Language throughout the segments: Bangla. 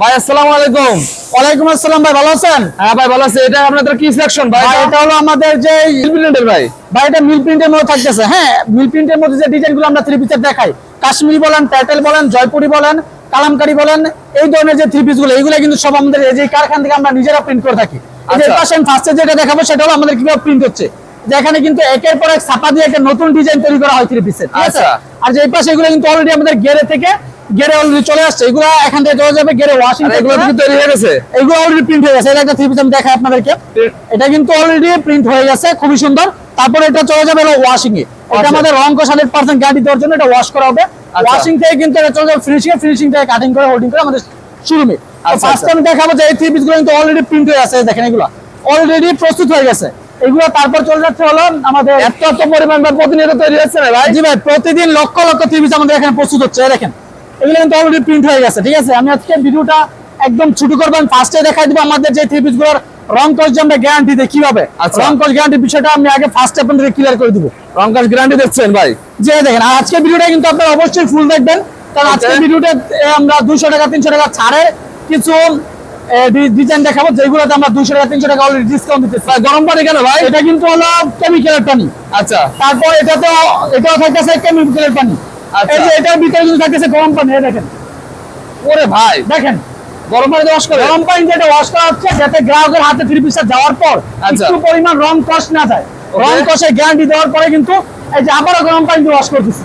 ভাই আসসালামু আলাইকুম। ওয়ালাইকুম আসসালাম ভাই ভালো আছেন? হ্যাঁ ভাই ভালো আছে। এটা আপনাদের কি সেকশন ভাই? ভাই এটা হলো আমাদের যে প্রিন্টের ভাই। ভাই এটা মিল প্রিন্টের মধ্যে থাকতেছে। হ্যাঁ মিল প্রিন্টের মধ্যে যে ডিজাইন আমরা থ্রি পিসের দেখাই কাশ্মীরি বলেন টাইটেল বলেন জয়পুরি বলেন কালামকারি বলেন এই ধরনের যে থ্রি পিসগুলো এইগুলো কিন্তু সব আমাদের এই যে কারখানা থেকে আমরা নিজেরা প্রিন্ট করে থাকি। এই যে আচ্ছা। পাশে ফার্স্টে যেটা দেখাবো সেটা হলো আমাদের কীভাবে প্রিন্ট হচ্ছে। যেখানে কিন্তু একের পর এক ছাপা দিয়ে একটা নতুন ডিজাইন তৈরি করা হয় থ্রি পিসের ঠিক আছে? আচ্ছা। আর যে পাশে এগুলো কিন্তু অলরেডি আমাদের গেরে থেকে গেরে অলরেডি চলে আসছে এগুলো এখান থেকে চলে যাবে গেরে ওয়াশিং এগুলো কি তৈরি হয়ে গেছে। এগুলো অলরেডি প্রিন্ট হয়ে গেছে এটা একটা থ্রি পিস আমি দেখাই আপনাদেরকে। এটা কিন্তু অলরেডি প্রিন্ট হয়ে গেছে খুবই সুন্দর। তারপরে এটা চলে যাবে ওয়াশিং এ এটা আচ্ছা। আমাদের রং হান্ড্রেড পার্সেন্ট গ্যারান্টি দেওয়ার জন্য এটা ওয়াশ করা হবে। আচ্ছা। ওয়াশিং থেকে কিন্তু এটা চলে যাবে ফিনিশিং ফিনিশিং থেকে কাটিং করে হোল্ডিং করে আমাদের শোরুমে আচ্ছা, ফার্স্ট আচ্ছা। আমি দেখাবো যে এই থ্রি পিসগুলো কিন্তু অলরেডি প্রিন্ট হয়ে আছে দেখেন এগুলো। অলরেডি প্রস্তুত হয়ে গেছে। এগুলো তারপর চলে যাচ্ছে হলো আমাদের এত এত পরিমাণ বা প্রতিনিয়ত তৈরি হচ্ছে ভাই? জি ভাই প্রতিদিন লক্ষ লক্ষ থ্রি পিস আমাদের এখানে প্রস্তুত হচ্ছে দেখেন। এগুলো কিন্তু অলরেডি প্রিন্ট হয়ে গেছে ঠিক আছে? আমি আজকে ভিডিওটা একদম ছোট করব আমি ফার্স্টে দেখাই দিব আমাদের যে থ্রি পিসগুলোর রং কস আমরা গ্যারান্টি দিই কীভাবে? আচ্ছা। রং কস গ্যারান্টি বিষয়টা আমি আগে ফার্স্টে আপনাদের ক্লিয়ার করে দিব। রংকাশ গ্যারান্টি দিচ্ছেন ভাই? যে দেখেন আর আজকে ভিডিওটা কিন্তু আপনারা অবশ্যই ফুল দেখবেন কারণ আজকে ভিডিওটা আমরা দুশো টাকা তিনশো টাকা ছাড়ে কিছু ডিজাইন দেখাবো যেগুলোতে আমরা দুশো টাকা তিনশো টাকা অলরেডি ডিসকাউন্ট দিতেছি। ভাই গরম পানি কেন ভাই? এটা কিন্তু হলো কেমিক্যালের পানি। আচ্ছা। তারপর এটা তো এটাও থাকতেছে কেমিক্যালের পানি। এই যে এটার ভিতরে কিন্তু থাকতেছে গরম পানি দেখেন। ওরে ভাই। দেখেন গরম পানি ওয়াশ করে। গরম পানি যেটা ওয়াশ করা হচ্ছে যাতে গ্রাহকের হাতে থ্রি পিসটা যাওয়ার পর আচ্ছা। একটু পরিমাণ রং কষ না যায়। রং কষে গ্যারান্টি দেওয়ার পরে কিন্তু এই যে আবারও গরম পানি দিয়ে ওয়াশ করতেছি।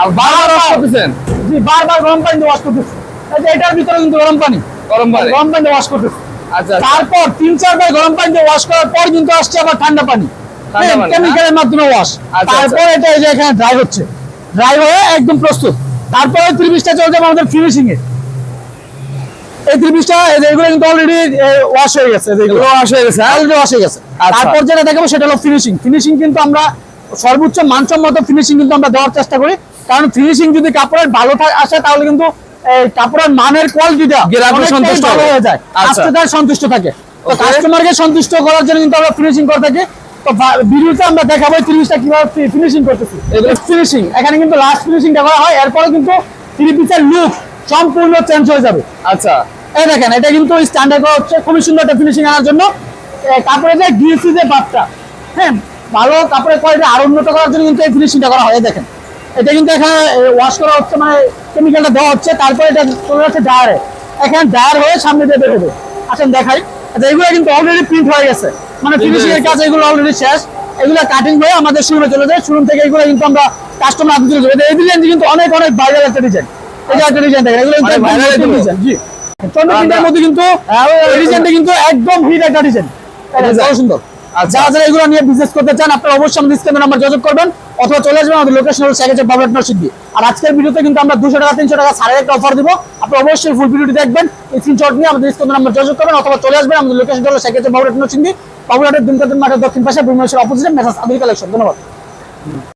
আর বারবার ওয়াশ করতেছেন? জি বারবার গরম পানি দিয়ে ওয়াশ করতেছি। এই যে এটার ভিতরে কিন্তু গরম পানি। গরম পানি। গরম ওয়াশ করতেছি। আচ্ছা আচ্ছা। তারপর তিন চারবার গরম পানি দিয়ে ওয়াশ করার পর কিন্তু আসছে আবার ঠান্ডা পানি। ঠান্ডা কেমিক্যালের মাধ্যমে ওয়াশ আচ্ছা, তারপর এটা এই যে এখানে ড্রাই হচ্ছে। ড্রাই হয়ে একদম প্রস্তুত। তারপরে ত্রিশটা চলে যাবে আমাদের ফিনিশিং এ এই ত্রিশটা এগুলো কিন্তু অলরেডি ওয়াশ হয়ে গেছে এগুলো। Wash হয়ে গেছে, হ্যাঁ? অলরেডি ওয়াশ হয়ে গেছে। আচ্ছা। তারপর যেটা দেখাবো সেটা হলো ফিনিশিং ফিনিশিং কিন্তু আমরা সর্বোচ্চ মানসম্মত ফিনিশিং কিন্তু আমরা দেওয়ার চেষ্টা করি। কারণ ফিনিশিং যদি কাপড়ের ভালো আসে তাহলে কিন্তু এই কাপড়ের মানের কোয়ালিটিটা গ্রাহক সন্তুষ্ট হয়ে যায়। আচ্ছা। কাস্টমার সন্তুষ্ট থাকে. কাস্টমারকে সন্তুষ্ট করার জন্য কিন্তু আমরা ফিনিশিং করে থাকি। ভিডিওতে আমরা দেখাবো তিরিশটা কীভাবে ফিনিশিং করতেছি। এগুলো ফিনিশিং এখানে কিন্তু লাস্ট ফিনিশিংটা করা হয় এরপরে কিন্তু থ্রি পিসের লুক সম্পূর্ণ চেঞ্জ হয়ে যাবে। আচ্ছা। এই দেখেন এটা কিন্তু স্ট্যান্ডার্ড করা হচ্ছে খুবই সুন্দর একটা ফিনিশিং আনার জন্য। এ, যে গ্রিসি যে ভাবটা হ্যাঁ ভালো কোয়ালিটি আরও উন্নত করার জন্য কিন্তু এই ফিনিশিংটা করা হয় দেখেন। এটা কিন্তু এখানে ওয়াশ করা হচ্ছে মানে কেমিক্যালটা দেওয়া হচ্ছে তারপরে এটা চলে যাচ্ছে ডায়ারে এখানে ডায়ার হয়ে সামনে দিয়ে বের হবে। আসেন দেখাই। আচ্ছা এগুলো কিন্তু অলরেডি প্রিন্ট হয়ে গেছে। মানে ফিনিশিং এর কাজ এগুলো অলরেডি শেষ। এগুলো কাটিং হয়ে আমাদের শোরুমে চলে যায়। শোরুম থেকে এগুলো কিন্তু আমরা কাস্টমার হাতে তুলে দেবো। এই ডিজাইন কিন্তু অনেক অনেক ভাইরাল একটা ডিজাইন এটা একটা ডিজাইন দেখেন এগুলো কিন্তু মানে একটা ডিজাইন জি। চন্দ্র না, মধ্যে কিন্তু হ্যাঁ, এই ডিজাইনটা কিন্তু একদম হিট একটা ডিজাইন এটা সুন্দর। আর যারা যারা এগুলো নিয়ে বিজনেস করতে চান আপনারা অবশ্যই আমাদের স্ক্রিনে নাম্বার যোগাযোগ করবেন। অথবা চলে আসবেন আমাদের লোকেশন হলো সেকেন্ড বাবুলাট নরসিদ্ধি আর আজকের ভিডিওতে কিন্তু আমরা দুশো টাকা, তিনশো টাকা সাড়ে একটা অফার দিব। আপনি অবশ্যই ফুল ভিডিওটি দেখবেন, এই স্ক্রিনশট নিয়ে আমাদের স্কুল নাম্বার যোগাযোগ করবেন, অথবা চলে আসবেন, আমাদের লোকেশন হলো সেকেন্ড বাবুলাট নরসিদ্ধি বাবুলাটের দিনকাদিন মাঠের দক্ষিণ পাশে ভুবনেশ্বর অপোজিটে মেসাজ আদি কালেকশন ধন্যবাদ।